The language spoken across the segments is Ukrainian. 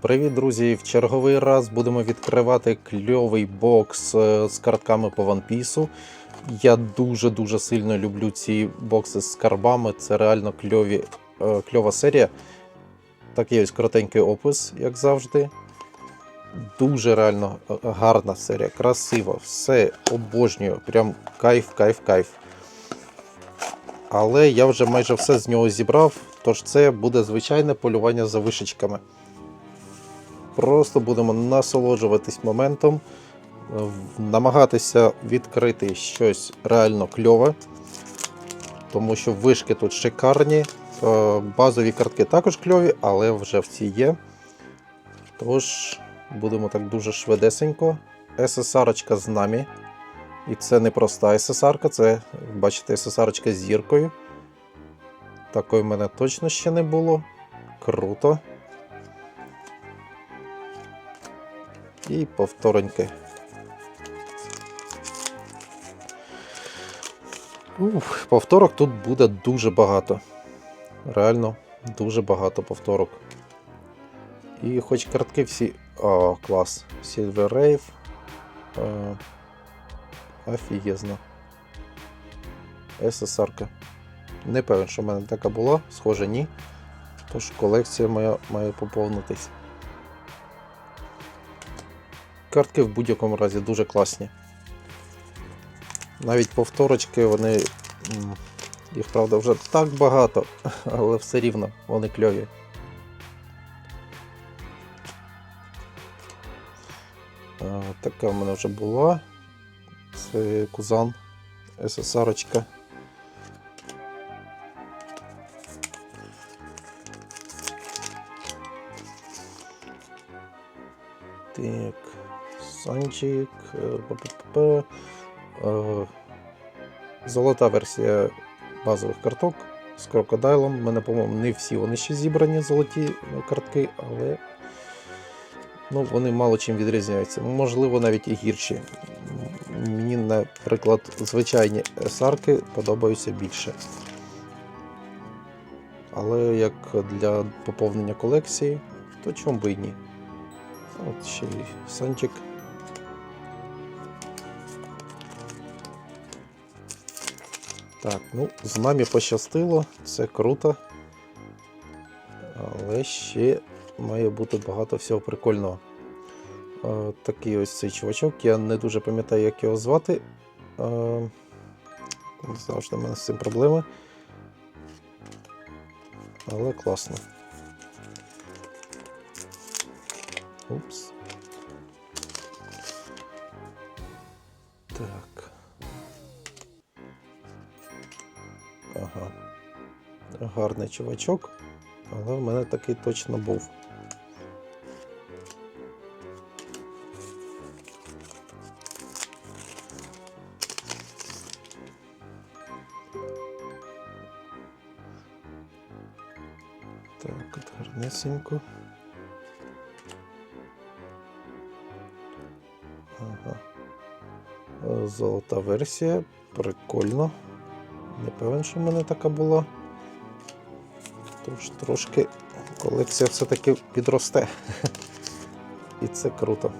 Привіт, друзі! В черговий раз будемо відкривати кльовий бокс е, з картками по One Piece. Я дуже-дуже сильно люблю ці бокси з скарбами. Це реально кльові, е, кльова серія. Такий ось коротенький опис, як завжди. Дуже реально е, гарна серія, красива, все обожнюю. Прям кайф, кайф, кайф. Але я вже майже все з нього зібрав, тож це буде звичайне полювання за вишечками. Просто будемо насолоджуватись моментом, намагатися відкрити щось реально кльове, тому що вишки тут шикарні, е, базові картки також кльові, але вже всі є. Тож, будемо так дуже швидесенько. СССР з нами. І це не проста СССР, це, бачите, СССР з зіркою. Такої в мене точно ще не було. Круто. І повтореньки. Уф, повторок тут буде дуже багато. Реально дуже багато повторок. І хоч картки всі. О, клас. Silver Rave. Е, Офігезно. СССРка. Не певен, що в мене така була, схоже, ні. Тож колекція моя має поповнитись. Картки в будь-якому разі дуже класні. Навіть повторочки, вони. Їх, правда, вже так багато, але все рівно вони кльові. Така в мене вже була. Це Кузан СССРочка. Так, Санчик. е. Е, Золота версія базових карток з крокодайлом. У мене, по-моєму, не всі вони ще зібрані золоті ну, картки, але ну, вони мало чим відрізняються. Можливо, навіть і гірші. Мені, наприклад, звичайні сарки подобаються більше. Але як для поповнення колекції, то чому би і ні. От ще й санчик. Так, ну, з нами пощастило, це круто. Але ще має бути багато всього прикольного. Е, такий ось цей чувачок, я не дуже пам'ятаю, як його звати. Е, завжди в мене з цим проблеми. Але класно. Упс. Ага. Гарний чувачок, але в мене такий точно був. Так, от гарнесенько. Ага. Е, Золота версія. Прикольно. Не певен, що в мене така була. Тож трошки колекція все-таки підросте. І це круто.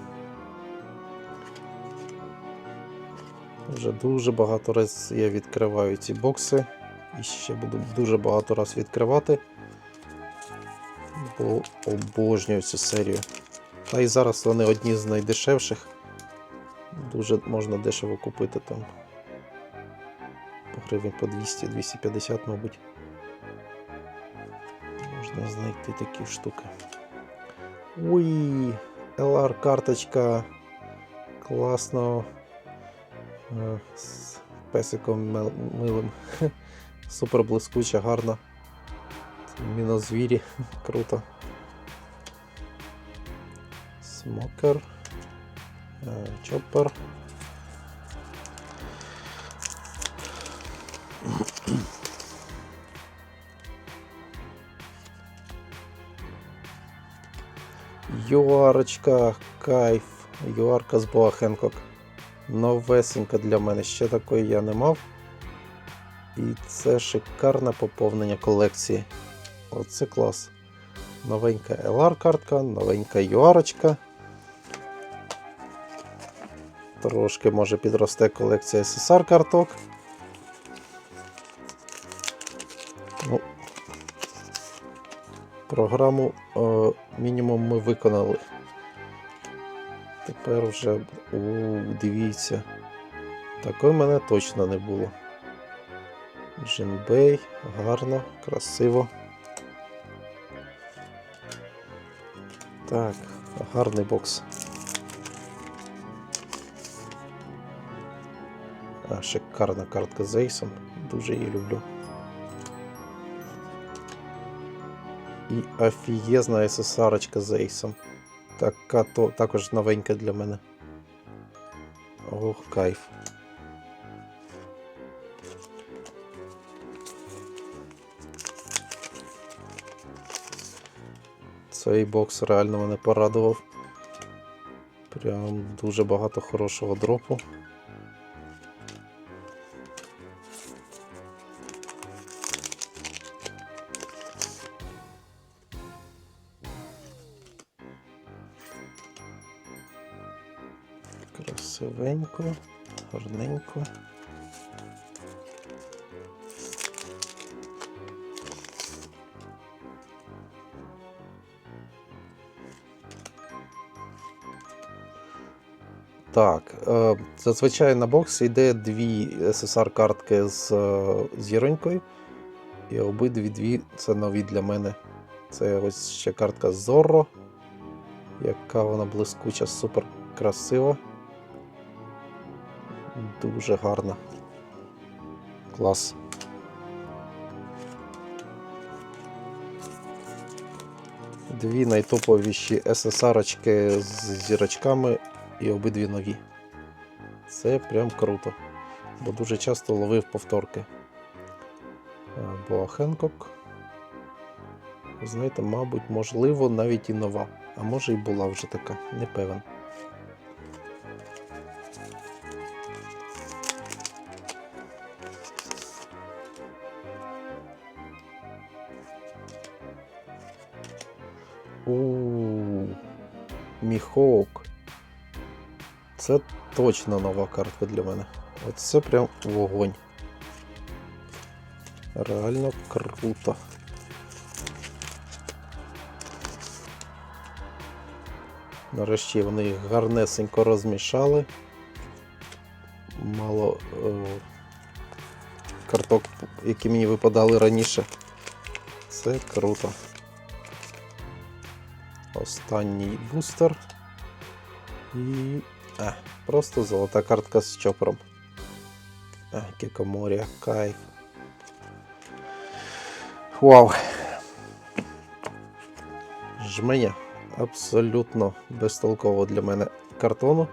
Вже дуже багато разів я відкриваю ці бокси. І ще буду дуже багато разів відкривати. Бо обожнюю цю серію. Та і зараз вони одні з найдешевших. Дуже можна дешево купити там. Гривень по 200-250, мабуть. Можна знайти такі штуки. Уй, LR карточка. Класно. Е, З песиком милим. Супер блискуча, гарна. Мінозвірі. Круто. Смокер. Е, Чоппер. Юарочка, кайф. Юарка з Боа Хенкок. Новесенька для мене, ще такої я не мав. І це шикарне поповнення колекції. Оце клас. Новенька LR картка, новенька UR. Трошки може підросте колекція SSR програму е, мінімум ми виконали. Тепер вже у, дивіться. Такої мене точно не було. Джинбей, гарно, красиво. Так, гарний бокс. А, шикарна картка з Ейсом. Дуже її люблю. І офігезна SSR з Ейсом. Така то також новенька для мене. Ох, кайф. Цей бокс реально мене порадував. Прям дуже багато хорошого дропу. Красивенько, гарненько. Так, е, зазвичай на бокс йде дві SSR-картки з е, зіронькою. І обидві дві це нові для мене. Це ось ще картка Zorro. Яка вона блискуча, супер красива. Дуже гарна. Клас. Дві найтоповіші SSR-очки з зірочками і обидві нові. Це прям круто. Бо дуже часто ловив повторки. Боа Хенкок. Знаєте, мабуть, можливо, навіть і нова. А може і була вже така, не певен. Міхоук. Це точно нова картка для мене. Оце прям вогонь. Реально круто. Нарешті вони їх гарнесенько розмішали. Мало е, карток, які мені випадали раніше. Це круто. Останній бустер. І. А, просто золота картка з чопером. А, Кікоморія, кайф. Вау. Жменя абсолютно безтолково для мене картону,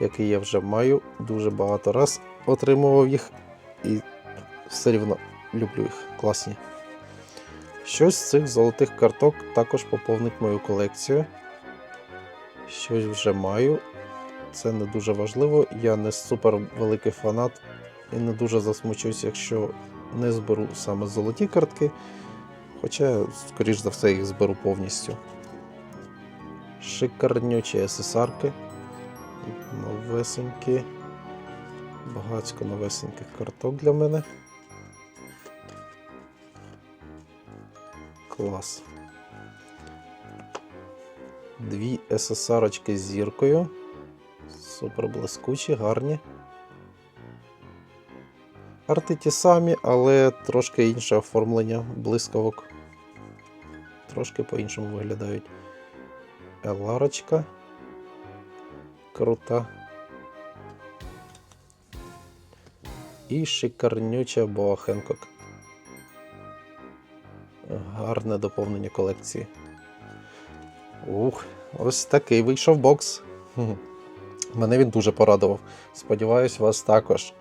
який я вже маю дуже багато раз отримував їх і все рівно люблю їх. Класні. Щось з цих золотих карток також поповнить мою колекцію. Щось вже маю. Це не дуже важливо. Я не супер великий фанат і не дуже засмучусь, якщо не зберу саме золоті картки. Хоча, скоріш за все, їх зберу повністю. Шикарнючі SSR-ки. Новесенькі. Багацько новесеньких карток для мене. Клас. Дві SSR-очки з зіркою. Супер блискучі, гарні. Арти ті самі, але трошки інше оформлення блискавок. Трошки по-іншому виглядають. Еларочка. Крута. І шикарнюча Боа Хенкок. Гарне доповнення колекції. Ух, ось такий вийшов бокс. Мене він дуже порадував. Сподіваюсь, вас також.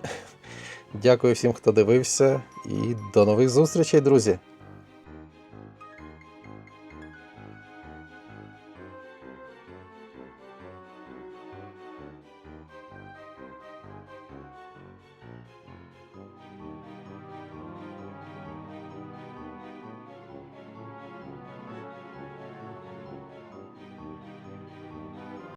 Дякую всім, хто дивився, і до нових зустрічей, друзі!